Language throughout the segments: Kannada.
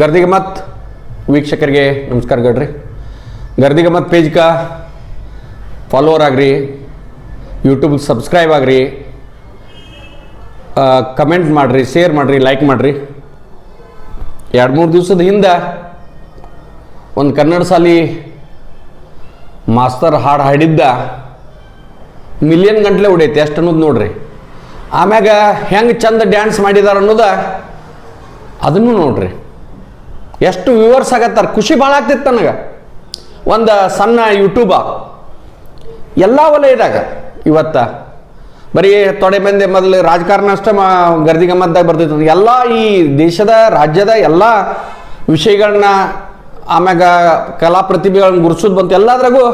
ಗರ್ದಿಗೆ ಮತ್ ವೀಕ್ಷಕರಿಗೆ ನಮಸ್ಕಾರ ಗಡ್ರಿ. ಗರ್ದಿಗೆ ಮತ್ ಫಾಲೋವರ್ ಆಗ್ರಿ ಯೂಟ್ಯೂಬ್ಗೆ ಸಬ್ಸ್ಕ್ರೈಬ್ ಆಗ್ರಿ ಕಮೆಂಟ್ ಮಾಡಿರಿ ಶೇರ್ ಮಾಡಿರಿ ಲೈಕ್ ಮಾಡಿರಿ. ಎರಡು ಮೂರು ದಿವಸದ ಹಿಂದೆ ಒಂದು ಕನ್ನಡ ಸಾಲಿ ಮಾಸ್ತರ್ ಹಾಡು ಹಾಡಿದ್ದ ಮಿಲಿಯನ್ ಗಂಟ್ಲೆ ಉಡೈತಿ ಎಷ್ಟು ಅನ್ನೋದು ನೋಡ್ರಿ. ಆಮ್ಯಾಗ ಹೆಂಗೆ ಚಂದ ಡ್ಯಾನ್ಸ್ ಮಾಡಿದಾರ ಅನ್ನೋದ ಅದನ್ನು ನೋಡ್ರಿ. ಎಷ್ಟು ವ್ಯೂವರ್ಸ್ ಆಗತ್ತಾರ? ಖುಷಿ ಭಾಳ ಆಗ್ತಿತ್ತು ನನಗೆ. ಒಂದು ಸಣ್ಣ ಯೂಟ್ಯೂಬ ಎಲ್ಲ ವಲಯದಾಗ ಇವತ್ತ. ಬರೀ ತೊಡೆ ಮಂದಿ ಮೊದಲು ರಾಜಕಾರಣ ಅಷ್ಟೇ ಮಾ ಗರ್ದಿ ಗಮ್ಮತ್ದಾಗ ಬರ್ತಿತ್ತು ಎಲ್ಲ ಈ ದೇಶದ, ರಾಜ್ಯದ ಎಲ್ಲ ವಿಷಯಗಳನ್ನ ಆಮ್ಯಾಗ ಕಲಾ ಪ್ರತಿಭೆಗಳನ್ನ ಗುರ್ಸೋದು ಬಂತು. ಎಲ್ಲದ್ರಾಗೂ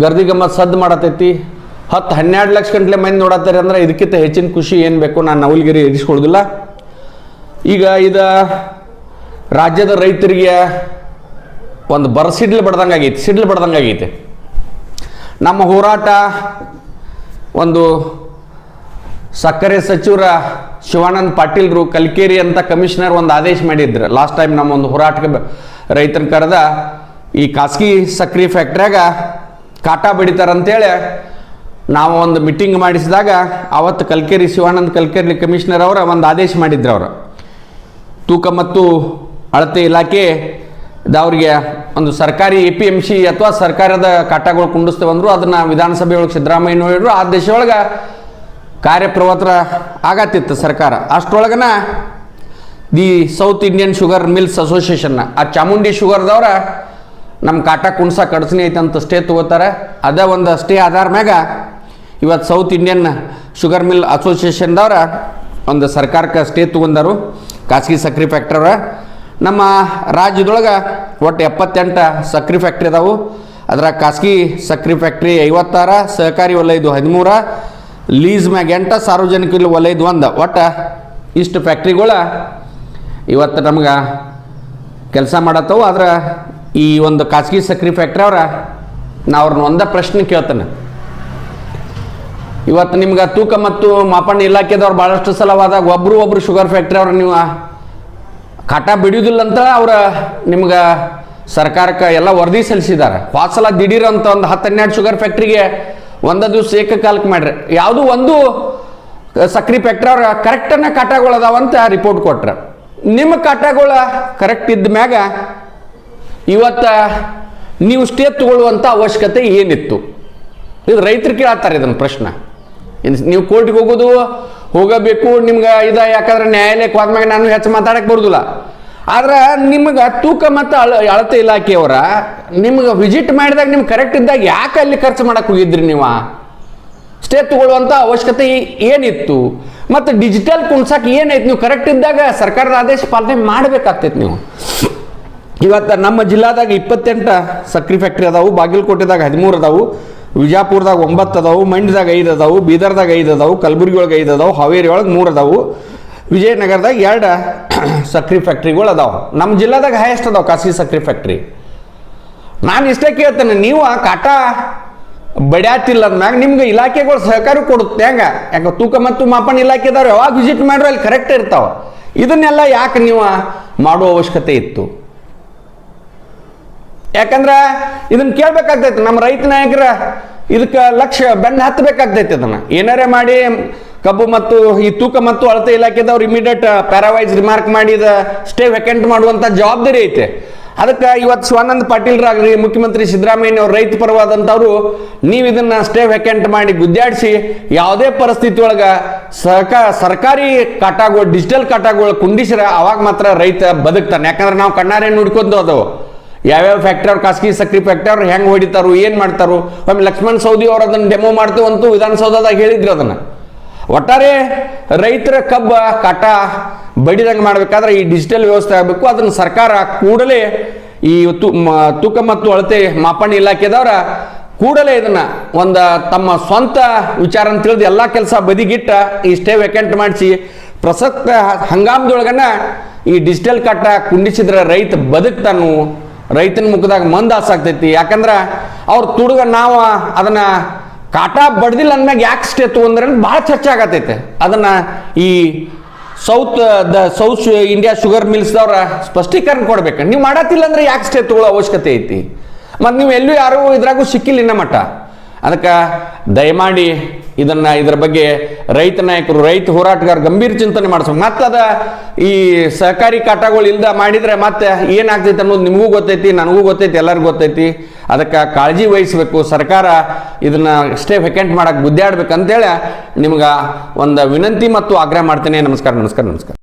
ಗರ್ದಿ ಗಮ್ಮತ್ ಸದ್ದು ಮಾಡತೈತಿ. ಹತ್ತು ಹನ್ನೆರಡು ಲಕ್ಷ ಗಂಟ್ಲೆ ಮಂದಿ ನೋಡತ್ತಾರೆ ಅಂದ್ರೆ ಇದಕ್ಕಿಂತ ಹೆಚ್ಚಿನ ಖುಷಿ ಏನು ಬೇಕು? ನಾನು ನವಲ್ಗಿರಿ ಇರಿಸ್ಕೊಳ್ಳೋದಿಲ್ಲ ಈಗ ಇದು ರಾಜ್ಯದ ರೈತರಿಗೆ ಒಂದು ಬರ ಸಿಡ್ಲು ಬಡ್ದಂಗೆ ಆಗೈತಿ, ಸಿಡ್ಲು ಬಡ್ದಂಗೆ ಆಗೈತಿ. ನಮ್ಮ ಹೋರಾಟ ಒಂದು ಸಕ್ಕರೆ ಸಚಿವರ ಶಿವಾನಂದ ಪಾಟೀಲ್ರು ಕಲ್ಕೇರಿ ಅಂತ ಕಮಿಷನರ್ ಒಂದು ಆದೇಶ ಮಾಡಿದ್ರು. ಲಾಸ್ಟ್ ಟೈಮ್ ನಮ್ಮ ಒಂದು ಹೋರಾಟಕ್ಕೆ ರೈತನ ಕರೆದ ಈ ಖಾಸಗಿ ಸಕ್ಕರೆ ಫ್ಯಾಕ್ಟ್ರಿಯಾಗ ಕಾಟ ಬಡಿತಾರಂತೇಳಿ ನಾವು ಒಂದು ಮೀಟಿಂಗ್ ಮಾಡಿಸಿದಾಗ ಅವತ್ತು ಕಲ್ಕೇರಿ ಶಿವಾನಂದ ಕಲ್ಕೇರಿ ಕಮಿಷನರ್ ಅವರ ಒಂದು ಆದೇಶ ಮಾಡಿದ್ರು ಅವರು. ತೂಕ ಮತ್ತು ಅಳತೆ ಇಲಾಖೆ ಅವ್ರಿಗೆ ಒಂದು ಸರ್ಕಾರಿ ಎ ಪಿ ಎಂ ಸಿ ಅಥವಾ ಸರ್ಕಾರದ ಕಾಟಗಳು ಕುಂಡಿಸ್ತೇವೆ ಅಂದ್ರು ಅದನ್ನ ವಿಧಾನಸಭೆ ಒಳಗೆ ಹೇಳಿದ್ರು ಆ ದೇಶ ಕಾರ್ಯಪ್ರವತ್ರ ಆಗತ್ತಿತ್ತು ಸರ್ಕಾರ. ಅಷ್ಟರೊಳಗನ the south Indian sugar mills ಅಸೋಸಿಯೇಷನ್ನ ಆ ಚಾಮುಂಡಿ ಶುಗರ್ದವ್ರ ನಮ್ಮ ಕಾಟ ಕುಣ್ಸ ಕಡ್ಸನಿ ಐತೆ ಅಂತ ಸ್ಟೇ ತಗೋತಾರೆ. ಅದ ಒಂದು ಸ್ಟೇ ಆಧಾರ ಮ್ಯಾಗ ಇವತ್ತು ಸೌತ್ ಇಂಡಿಯನ್ ಶುಗರ್ ಮಿಲ್ ಅಸೋಸಿಯೇಷನ್ದವ್ರ ಒಂದು ಸರ್ಕಾರಕ್ಕೆ ಸ್ಟೇ ತಗೊಂಡರು. ಖಾಸಗಿ ಸಕ್ರಿ ಫ್ಯಾಕ್ಟ್ರವ್ರ ನಮ್ಮ ರಾಜ್ಯದೊಳಗೆ ಒಟ್ಟು ಎಪ್ಪತ್ತೆಂಟು ಸಕ್ರೆ ಫ್ಯಾಕ್ಟ್ರಿ ಅದಾವು. ಅದರ ಖಾಸಗಿ ಸಕ್ರೆ ಫ್ಯಾಕ್ಟ್ರಿ ಐವತ್ತಾರ, ಸಹಕಾರಿ ವಲಯದು ಹದಿಮೂರ ಲೀಸ್ ಮ್ಯಾಗ ಎಂಟ, ಸಾರ್ವಜನಿಕ ವಲಯದು ಒಂದು. ಒಟ್ಟು ಇಷ್ಟು ಫ್ಯಾಕ್ಟ್ರಿಗಳ ಇವತ್ತು ನಮ್ಗೆ ಕೆಲಸ ಮಾಡತ್ತವು. ಆದ್ರೆ ಈ ಒಂದು ಖಾಸಗಿ ಸಕ್ರಿ ಫ್ಯಾಕ್ಟ್ರಿ ಅವ್ರ, ನಾ ಅವ್ರನ್ನ ಒಂದ ಪ್ರಶ್ನೆ ಕೇಳ್ತೇನೆ. ಇವತ್ತು ನಿಮ್ಗೆ ತೂಕ ಮತ್ತು ಮಾಪನ ಇಲಾಖೆದವ್ರು ಭಾಳಷ್ಟು ಸಲವಾದಾಗ ಒಬ್ರು ಒಬ್ರು ಶುಗರ್ ಫ್ಯಾಕ್ಟ್ರಿ ಅವ್ರು ನೀವು ಕಾಟ ಬಿಡಿಯೋದಿಲ್ಲ ಅಂತ ಅವ್ರ ನಿಮ್ಗೆ ಸರ್ಕಾರಕ್ಕೆ ಎಲ್ಲ ವರದಿ ಸಲ್ಲಿಸಿದ್ದಾರೆ ಹೋದ ಸಲ ದಿಢೀರ್ ಅಂತ ಒಂದು ಹತ್ತು ಹನ್ನೆರಡು ಶುಗರ್ ಫ್ಯಾಕ್ಟ್ರಿಗೆ ಒಂದ ದಿವಸ ಏಕಕಾಲಕ್ಕೆ ಮಾಡ್ರಿ. ಯಾವುದು ಒಂದು ಸಕ್ರಿ ಫ್ಯಾಕ್ಟ್ರಿ ಅವ್ರ ಕರೆಕ್ಟನ್ನ ಕಾಟಗಳು ಅಂತ ರಿಪೋರ್ಟ್ ಕೊಟ್ರ. ನಿಮ್ಮ ಕಾಟಗಳ ಕರೆಕ್ಟ್ ಇದ್ದ ಮ್ಯಾಗ ಇವತ್ತ ನೀವು ಸ್ಟೇ ತಗೊಳ್ಳುವಂಥ ಅವಶ್ಯಕತೆ ಏನಿತ್ತು? ಇದು ರೈತರು ಕೇಳತ್ತಾರೆ ಇದನ್ನ ಪ್ರಶ್ನೆ. ನೀವು ಕೋರ್ಟ್ಗೆ ಹೋಗೋದು ಹೋಗಬೇಕು, ನಿಮ್ಗೆ ಇದು ಯಾಕಂದ್ರೆ ನ್ಯಾಯಾಲಯಕ್ಕೆ ಹೋದ್ಮ್ಯಾಗ ನಾನು ಹೆಚ್ಚು ಮಾತಾಡಕ್ಕೆ ಬರೋದಿಲ್ಲ. ಆದ್ರೆ ನಿಮ್ಗೆ ತೂಕ ಮತ್ತು ಅಳ, ಅಳತೆ ಇಲಾಖೆಯವರ ನಿಮ್ಗೆ ವಿಸಿಟ್ ಮಾಡಿದಾಗ ನಿಮ್ಗೆ ಕರೆಕ್ಟ್ ಇದ್ದಾಗ ಯಾಕೆ ಅಲ್ಲಿ ಖರ್ಚು ಮಾಡಕ್ಕೆ ಹೋಗಿದ್ರಿ ನೀವು? ಸ್ಟೇ ತಗೊಳ್ಳುವಂಥ ಅವಶ್ಯಕತೆ ಏನಿತ್ತು? ಮತ್ತು ಡಿಜಿಟಲ್ ಕುಣ್ಸಕ್ಕೆ ಏನೈತೆ ನೀವು ಕರೆಕ್ಟ್ ಇದ್ದಾಗ ಸರ್ಕಾರದ ಆದೇಶ ಪಾಲನೆ ಮಾಡಬೇಕಾಗ್ತೈತೆ ನೀವು. ಇವತ್ತು ನಮ್ಮ ಜಿಲ್ಲಾದಾಗ ಇಪ್ಪತ್ತೆಂಟು ಸಕ್ರಿ ಫ್ಯಾಕ್ಟ್ರಿ ಅದಾವು, ಬಾಗಲಕೋಟೆದಾಗ ಹದಿಮೂರು ಅದಾವು. ವಿಜಾಪುರದಾಗ ಒಂಬತ್ತು ಅದಾವು, ಮಂಡ್ಯದಾಗ ಐದು ಅದಾವು, ಬೀದರ್ದಾಗ ಐದು ಅದಾವು ಕಲಬುರಗಿ ಒಳಗೆ ಐದು ಅದಾವು ಹಾವೇರಿ ಒಳಗೆ ಮೂರು ಅದಾವು. ವಿಜಯನಗರದಾಗ ಎರಡು ಸಕ್ರೆ ಫ್ಯಾಕ್ಟ್ರಿಗಳು ಅದಾವು. ನಮ್ಮ ಜಿಲ್ಲಾದಾಗ ಹೈಯೆಸ್ಟ್ ಅದಾವು ಖಾಸಗಿ ಸಕ್ರೆ ಫ್ಯಾಕ್ಟ್ರಿ. ನಾನು ಇಷ್ಟೇ ಕೇಳ್ತೇನೆ, ನೀವು ಆ ಕಾಟ ಬಡ್ಯಾತಿಲ್ಲ ಅಂದಾಗ ನಿಮ್ಗೆ ಇಲಾಖೆಗಳು ಸಹಕಾರ ಕೊಡುತ್ತೆ ಹೆಂಗ? ಯಾಕೆ ತೂಕ ಮತ್ತು ಮಾಪನ ಇಲಾಖೆದವ್ರು ಯಾವಾಗ ವಿಸಿಟ್ ಮಾಡ್ರು ಅಲ್ಲಿ ಕರೆಕ್ಟ್ ಇರ್ತಾವ. ಇದನ್ನೆಲ್ಲ ಯಾಕೆ ನೀವು ಮಾಡುವ ಅವಶ್ಯಕತೆ ಇತ್ತು? ಯಾಕಂದ್ರೆ ಇದನ್ನ ಕೇಳ್ಬೇಕಾಗ್ತೈತಿ, ನಮ್ಮ ರೈತ ನಾಯಕರ ಇದಕ್ಕೆ ಲಕ್ಷ್ಯ ಬೆನ್ನ ಹತ್ತಬೇಕಾಗ್ತೈತಿ ಅದನ್ನ ಏನಾರೇ ಮಾಡಿ, ಕಬ್ಬು ಮತ್ತು ಈ ತೂಕ ಮತ್ತು ಅಳತೆ ಇಲಾಖೆದವ್ರು ಇಮಿಡಿಯೇಟ್ ಪ್ಯಾರಾವೈಸ್ ರಿಮಾರ್ಕ್ ಮಾಡಿ ಸ್ಟೇ ವೆಕೆಂಟ್ ಮಾಡುವಂತ ಜವಾಬ್ದಾರಿ ಐತೆ. ಅದಕ್ಕೆ ಇವತ್ತು ಶಿವಾನಂದ ಪಾಟೀಲ್ರಾಗ್ರಿ ಮುಖ್ಯಮಂತ್ರಿ ಸಿದ್ದರಾಮಯ್ಯ ಅವ್ರು ರೈತ ಪರವಾದಂಥವ್ರು ನೀವು ಇದನ್ನ ಸ್ಟೇ ವೆಕೆಂಟ್ ಮಾಡಿ ಗುದ್ದಾಡಿಸಿ, ಯಾವುದೇ ಪರಿಸ್ಥಿತಿ ಒಳಗ ಸರ್ಕಾ, ಸರ್ಕಾರಿ ಕಾಟಾಗಳು ಡಿಜಿಟಲ್ ಕಾಟಾಗಳು ಕುಂಡಿಸಿರ, ಅವಾಗ ಮಾತ್ರ ರೈತ ಬದುಕ್ತಾನೆ. ಯಾಕಂದ್ರೆ ನಾವು ಕಣ್ಣಾರೆ ನೋಡ್ಕೊಂಡು ಅದು. ಯಾವ್ಯಾವ ಫ್ಯಾಕ್ಟ್ರಿ ಅವ್ರು ಖಾಸಗಿ ಸಕ್ರಿ ಫ್ಯಾಕ್ಟ್ರಿ ಅವ್ರು ಹೆಂಗೆ ಹೊಡಿತಾರೋ, ಏನು ಮಾಡ್ತಾರು? ಒಮ್ಮೆ ಲಕ್ಷ್ಮಣ್ ಸೌದಿ ಅವ್ರು ಅದನ್ನ ಡೆಮೋ ಮಾಡ್ತೀವಂತೂ ವಿಧಾನಸೌಧದಾಗ ಹೇಳಿದ್ರು ಅದನ್ನ. ಒಟ್ಟಾರೆ ರೈತರ ಕಬ್ಬ, ಕಟ ಬಡಿದಂಗೆ ಮಾಡಬೇಕಾದ್ರೆ ಈ ಡಿಜಿಟಲ್ ವ್ಯವಸ್ಥೆ ಆಗಬೇಕು. ಅದನ್ನು ಸರ್ಕಾರ ಕೂಡಲೇ ಈ ತು- ತೂಕ ಮತ್ತು ಅಳತೆ ಮಾಪನ ಇಲಾಖೆದವರ ಕೂಡಲೇ ಇದನ್ನ ಒಂದು ತಮ್ಮ ಸ್ವಂತ ವಿಚಾರ ಅಂತ ತಿಳಿದು ಎಲ್ಲ ಕೆಲಸ ಬದಿಗಿಟ್ಟ ಈ ಸ್ಟೇ ವೆಕೆಂಟ್ ಮಾಡಿಸಿ ಪ್ರಸಕ್ತ ಹಂಗಾಮದೊಳಗನ ಈ ಡಿಜಿಟಲ್ ಕಟ್ಟ ಕುಂಡಿಸಿದ್ರೆ ರೈತ ಬದುಕ್ತಾನು. ರೈತನ ಮುಖದಾಗ ಮಂದಾಸ ಆಗ್ತೈತಿ ಯಾಕಂದ್ರ ಅವ್ರ ತುಡುಗ ನಾವು ಅದನ್ನ ಕಾಟ ಬಡ್ದಿಲ್ಲ ಅಂದ್ಮ್ಯಾಗ ಯಾಕೆ ಸ್ಟೇ ಅಂದ್ರೆ ಭಾಳ ಚರ್ಚೆ ಆಗತೈತೆ. ಅದನ್ನ ಈ south, the south India sugar ಮಿಲ್ಸ್ದವ್ರ ಸ್ಪಷ್ಟೀಕರಣ ಕೊಡ್ಬೇಕು. ನೀವು ಮಾಡತ್ತಿಲ್ಲ ಅಂದ್ರೆ ಯಾಕೆ ಸ್ಟೇ ಅವಶ್ಯಕತೆ ಐತಿ. ಮತ್ತು ನೀವು ಎಲ್ಲೂ ಯಾರೂ ಇದ್ರಾಗೂ ಸಿಕ್ಕಿಲ್ಲ ಇನ್ನ ಮಟ್ಟ. ಅದಕ್ಕೆ ದಯಮಾಡಿ ಇದನ್ನ ಇದರ ಬಗ್ಗೆ ರೈತ ನಾಯಕರು, ರೈತ ಹೋರಾಟಗಾರ ಗಂಭೀರ ಚಿಂತನೆ ಮಾಡಿಸ್ಬೇಕು ಮತ್ತೆ ಅದ ಈ ಸಹಕಾರಿ ಕಾಟಗಳು ಇಲ್ದ ಮಾಡಿದ್ರೆ ಮತ್ತೆ ಏನಾಗ್ತೈತೆ ಅನ್ನೋದು ನಿಮಗೂ ಗೊತ್ತೈತಿ, ನನಗೂ ಗೊತ್ತೈತಿ, ಎಲ್ಲರಿಗೂ ಗೊತ್ತೈತಿ. ಅದಕ್ಕೆ ಕಾಳಜಿ ವಹಿಸ್ಬೇಕು. ಸರ್ಕಾರ ಇದನ್ನ ಅಷ್ಟೇ ವೆಕೆಂಟ್ ಮಾಡಕ್ಕೆ ಬುದ್ಧಾಡ್ಬೇಕು ಅಂತೇಳಿ ನಿಮ್ಗೆ ಒಂದು ವಿನಂತಿ ಮತ್ತು ಆಗ್ರಹ ಮಾಡ್ತೇನೆ. ನಮಸ್ಕಾರ ನಮಸ್ಕಾರ ನಮಸ್ಕಾರ.